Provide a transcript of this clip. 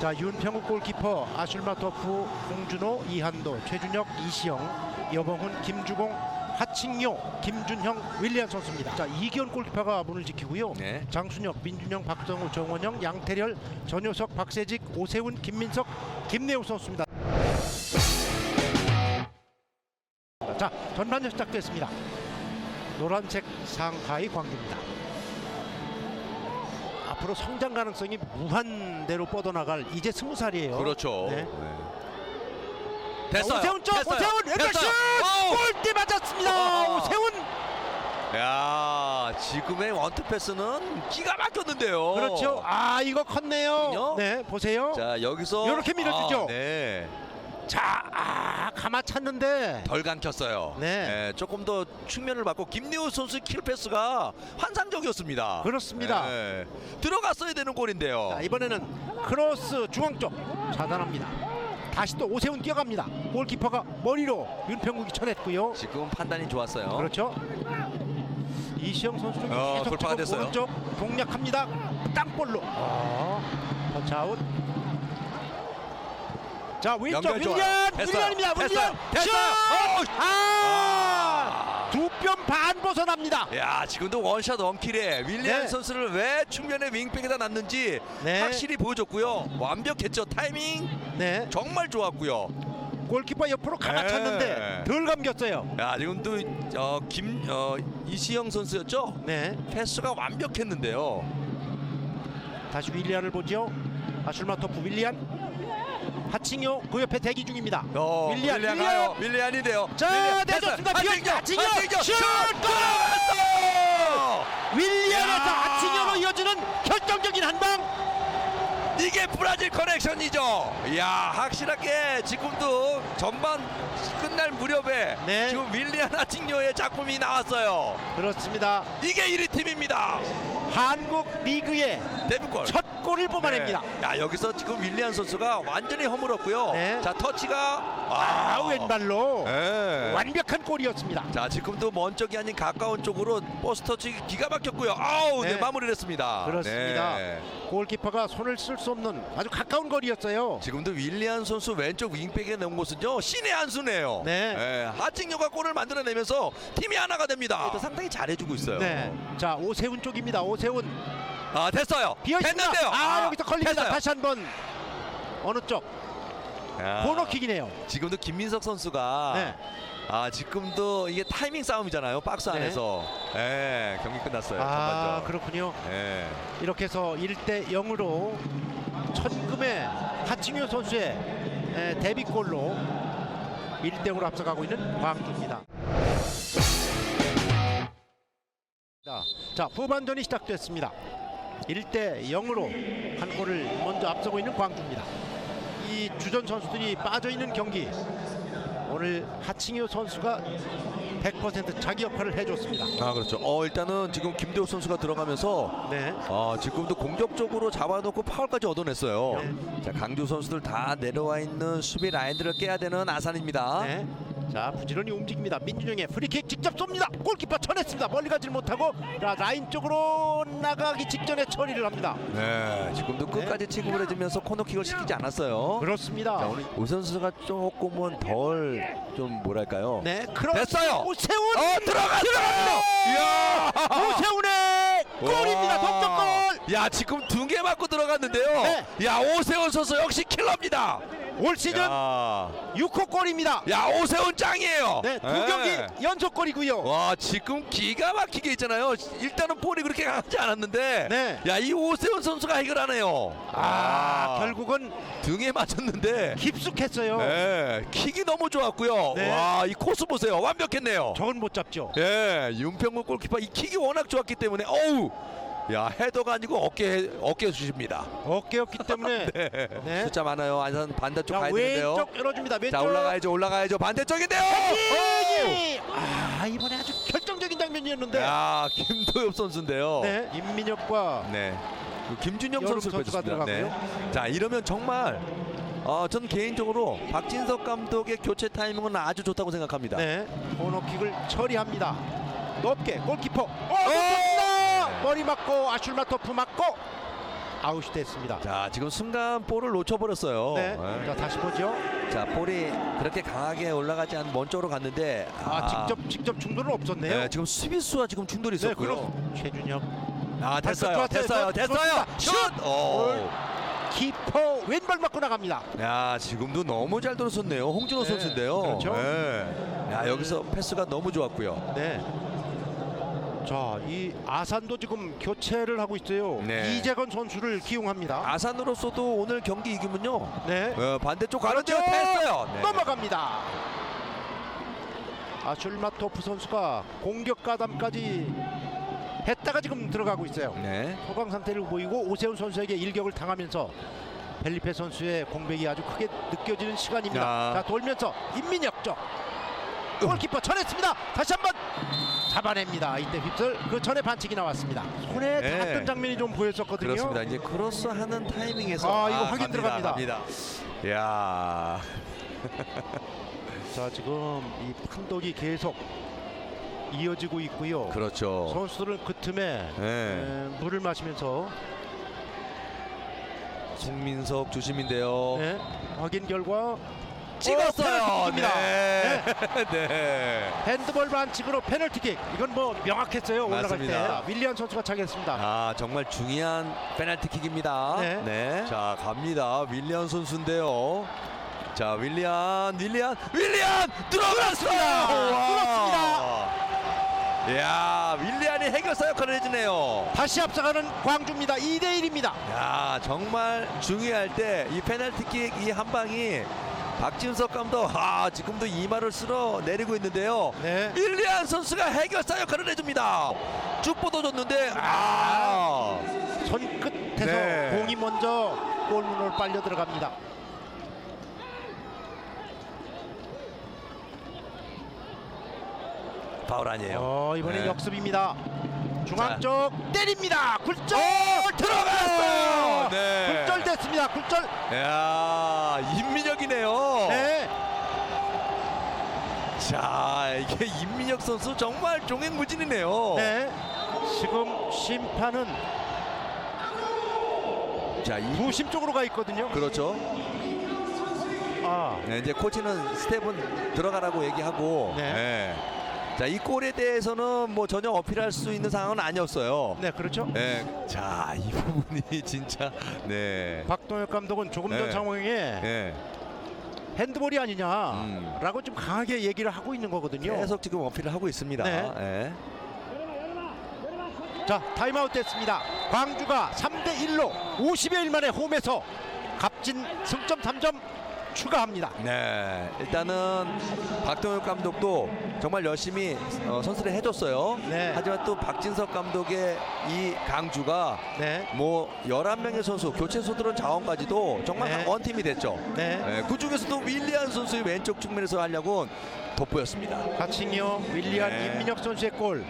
자 윤평국 골키퍼 아슐마토프 홍준호 이한도 최준혁 이시영 여봉훈 김주공 하칭요 김준형 윌리안 선수입니다. 자 이기현 골키퍼가 문을 지키고요. 네. 장순혁 민준영 박성우 정원영 양태렬 전효석 박세직 오세훈 김민석 김내우 선수입니다. 자 전반전 시작됐습니다. 노란색 상하이 광주입니다. 앞으로 성장 가능성이 무한대로 뻗어나갈 이제 스무 살이에요. 그렇죠. 네. 네. 됐어요. 오세훈 쪽 됐어요. 오세훈 왼발슛 됐어요. 골대 맞았습니다. 어. 오세훈 야 지금의 원투 패스는 기가 막혔는데요. 그렇죠. 아 이거 컸네요. 그럼요. 네 보세요. 자 여기서 요렇게 밀어주죠. 아, 네. 자, 아, 가마 찼는데. 덜 감켰어요. 네. 조금 더 측면을 받고 김리우 선수 킬 패스가 환상적이었습니다. 그렇습니다. 네. 들어갔어야 되는 골인데요. 자, 이번에는 크로스 중앙 쪽 차단합니다. 다시 또 오세훈 뛰어갑니다. 골키퍼가 머리로 윤평국이 쳐냈고요. 지금 판단이 좋았어요. 그렇죠. 이시영 선수 좀 어, 계속 돌파가 됐어요. 오른쪽 공략합니다. 땅볼로. 어, 터치아웃. 자 왼쪽 연결 좋아요. 윌리안 됐어요. 윌리안입니다. 됐어요. 슛! 어우! 아, 두 뼘 반 벗어납니다. 야 지금도 원샷 원킬에 윌리안 네. 선수를 왜 측면에 윙백에다 놨는지 네. 확실히 보여줬고요. 완벽했죠. 타이밍 네, 정말 좋았고요. 골키퍼 옆으로 가마 네. 덜 감겼어요. 야 지금도 어, 김 어, 이시영 선수였죠. 네, 패스가 완벽했는데요. 다시 윌리안을 보죠. 아슐마토프 윌리안. 하칭요 그 옆에 대기 중입니다. 어, 윌리안, 윌리안. 가요. 윌리안인데요. 자, 윌리안 내줬습니다. 됐어요. 비어있죠. 하칭요, 하칭요. 슛! 들어갔어요. 윌리안에서 야. 하칭요로 이어지는 결정적인 한 방. 이게 브라질 커넥션이죠. 이야 확실하게 지금도 전반 끝날 무렵에 네. 지금 윌리안 아칭요의 작품이 나왔어요. 그렇습니다. 이게 1위 팀입니다. 한국 리그의 데뷔골. 첫 골을 뽑아냅니다. 네. 야 여기서 지금 윌리안 선수가 완전히 허물었고요. 네. 자 터치가 아, 왼발로 네. 완벽한 골이었습니다. 자 지금도 먼 쪽이 아닌 가까운 쪽으로 버스 터치 기가 막혔고요. 아우 네, 네. 마무리를 했습니다. 그렇습니다. 네. 골키퍼가 손을 쓸 수 없는 아주 가까운 거리였어요. 지금도 윌리안 선수 왼쪽 윙백에 넣은 곳은요 신의 한 수네요. 네. 하칭요가 골을 만들어내면서 팀이 하나가 됩니다. 상당히 잘해주고 있어요. 네. 자, 오세훈 쪽입니다. 오세훈 아 됐어요. 비어 있습니다. 됐는데요. 아, 여기서 걸립니다. 됐어요. 다시 한번 어느 쪽? 야, 코너킥이네요. 지금도 김민석 선수가 네. 아 지금도 이게 타이밍 싸움이잖아요. 박스 네. 안에서. 네, 경기 끝났어요. 아, 전반전. 그렇군요. 네. 이렇게 해서 1대 0으로 천금의 하칭효 선수의 에, 데뷔골로 1대 0으로 앞서가고 있는 광주입니다. 자, 자 후반전이 시작됐습니다. 1대 0으로 한 골을 먼저 앞서고 있는 광주입니다. 이 주전 선수들이 빠져 있는 경기 오늘 하칭효 선수가 100% 자기 역할을 해줬습니다. 아 그렇죠. 어 일단은 지금 김대호 선수가 들어가면서 네. 아 지금도 공격적으로 잡아놓고 파울까지 얻어냈어요. 네. 자 강주 선수들 다 내려와 있는 수비 라인들을 깨야 되는 아산입니다. 네. 자 부지런히 움직입니다. 민준영의 프리킥 직접 쏩니다. 골키퍼 쳐냈습니다. 멀리 가질 못하고 자, 라인 쪽으로 나가기 직전에 처리를 합니다. 네, 지금도 끝까지 취급을 해주면서 코너킥을 시키지 않았어요. 그렇습니다. 자 오늘 오 선수가 조금은 덜 좀 뭐랄까요? 네, 크로스 됐어요. 오세훈 어 들어갔어요. 이야. 오세훈의 골입니다. 와. 동점골. 야 지금 두 개 맞고 들어갔는데요. 네. 야 오세훈 선수 역시 킬러입니다. 올 시즌 야, 6호 골입니다. 야 오세훈 짱이에요. 네, 두 네. 경기 연속 골이고요. 와 지금 기가 막히게 있잖아요. 일단은 볼이 그렇게 강하지 않았는데, 네. 야이 오세훈 선수가 해결하네요. 아, 결국은 등에 맞췄는데, 깊숙했어요. 네, 킥이 너무 좋았고요. 네. 와이 코스 보세요, 완벽했네요. 저건 못 잡죠. 예, 윤평국 골키퍼 이 킥이 워낙 좋았기 때문에, 어우, 야 헤더가 아니고 어깨 어깨 주십니다. 어깨였기 때문에 네. 네. 숫자 많아요. 안산 반대쪽 자 가야 되는데요. 왼쪽 열어줍니다. 왼쪽 자 올라가야죠, 올라가야죠. 반대쪽인데요. 예! 아 이번에 아주 결정적인 장면이었는데. 야 김도엽 선수인데요. 네, 임민혁과 네. 그 김준영 선수 선수가 들어가고요. 자 이러면 정말 어, 전 개인적으로 박진석 감독의 교체 타이밍은 아주 좋다고 생각합니다. 네 코너킥을 처리합니다. 높게 골키퍼. 어, 네. 머리 맞고 아슐마토프 맞고 아웃이 됐습니다. 자 지금 순간 볼을 놓쳐버렸어요. 네. 네. 자 다시 보죠. 자 볼이 그렇게 강하게 올라가지 않은 먼 쪽으로 갔는데 아, 직접 직접 충돌은 없었네요. 네, 지금 수비수와 지금 충돌이 네, 있었고요. 그럼 최준혁 아 됐어요, 됐어요, 됐어요. 됐어요. 슛! 슛! 오. 키퍼 왼발 맞고 나갑니다. 야 지금도 너무 잘 들었었네요. 홍진호 네, 선수인데요. 그렇죠. 네. 야 여기서 패스가 너무 좋았고요. 네. 자, 이 아산도 지금 교체를 하고 있어요. 네. 이재건 선수를 기용합니다. 아산으로서도 오늘 경기 이기면요. 네. 어, 반대쪽 가는데요. 그렇죠. 됐어요. 네. 넘어갑니다. 아슐마토프 선수가 공격 가담까지 했다가 지금 들어가고 있어요. 네. 소강 상태를 보이고 오세훈 선수에게 일격을 당하면서 벨리페 선수의 공백이 아주 크게 느껴지는 시간입니다. 야. 자 돌면서 쪽 골키퍼 전했습니다. 다시 한번 잡아냅니다. 이때 휩쓸 그 전에 반칙이 나왔습니다. 손에 네. 닿았던 장면이 좀 보였었거든요. 그렇습니다. 이제 크로스 하는 타이밍에서 아, 이거 확인 갑니다, 들어갑니다. 갑니다. 야. 자 지금 이 판독이 계속 이어지고 있고요. 그렇죠. 선수들은 그 틈에 네. 에, 물을 마시면서 송민석 주심인데요. 네, 확인 결과 찍었어요. 페널티킥입니다. 네. 네. 핸드볼 반칙으로 페널티킥. 이건 뭐 명확했어요. 올라갈 맞습니다. 때 윌리안 선수가 차겠습니다. 아 정말 중요한 페널티킥입니다. 네. 자 갑니다. 윌리안 선수인데요. 자 윌리안, 윌리안, 윌리안 들어갔습니다. 뚫었습니다. 야 윌리안이 해결사 역할을 해주네요. 다시 앞서가는 광주입니다. 2대 1입니다. 야 정말 중요할 때 이 페널티킥 이 한 방이 박진석 감독 아 지금도 이마를 쓸어 내리고 있는데요. 네. 윌리안 선수가 해결사 역할을 해줍니다. 쭉 뻗어줬는데 아 손 끝에서 네. 공이 먼저 골문으로 빨려 들어갑니다. 파울 아니에요. 어, 이번에 네. 역습입니다. 중앙 자. 쪽 때립니다. 굴절 들어갔어요. 네. 굴절됐습니다. 굴절. 야 임민혁이네요. 네. 자 이게 임민혁 선수 정말 종횡무진이네요. 네. 지금 심판은 자 이, 부심 쪽으로 가 있거든요. 그렇죠. 아, 네, 이제 코치는 스텝은 들어가라고 얘기하고. 네. 네. 자 이 골에 대해서는 뭐 전혀 어필할 수 있는 상황은 아니었어요. 네, 그렇죠. 네. 자 이 부분이 진짜 네. 박동혁 감독은 조금 전 네. 상황에 네. 핸드볼이 아니냐라고 음. 좀 강하게 얘기를 하고 있는 거거든요. 계속 지금 어필을 하고 있습니다. 네. 네. 자, 타임아웃 됐습니다. 광주가 3대 1로 50여 일 만에 홈에서 값진 승점 3점 추가합니다. 네, 일단은 박동혁 감독도 정말 열심히 어, 선수를 해줬어요. 네. 하지만 또 박진석 감독의 이 강주가 네. 뭐 11명의 선수, 교체수 들은 자원까지도 정말 네. 원팀이 됐죠. 네. 네, 그 중에서도 윌리안 선수의 왼쪽 측면에서 하려고 돋보였습니다. 가칭이요 윌리안 네. 임민혁 선수의 골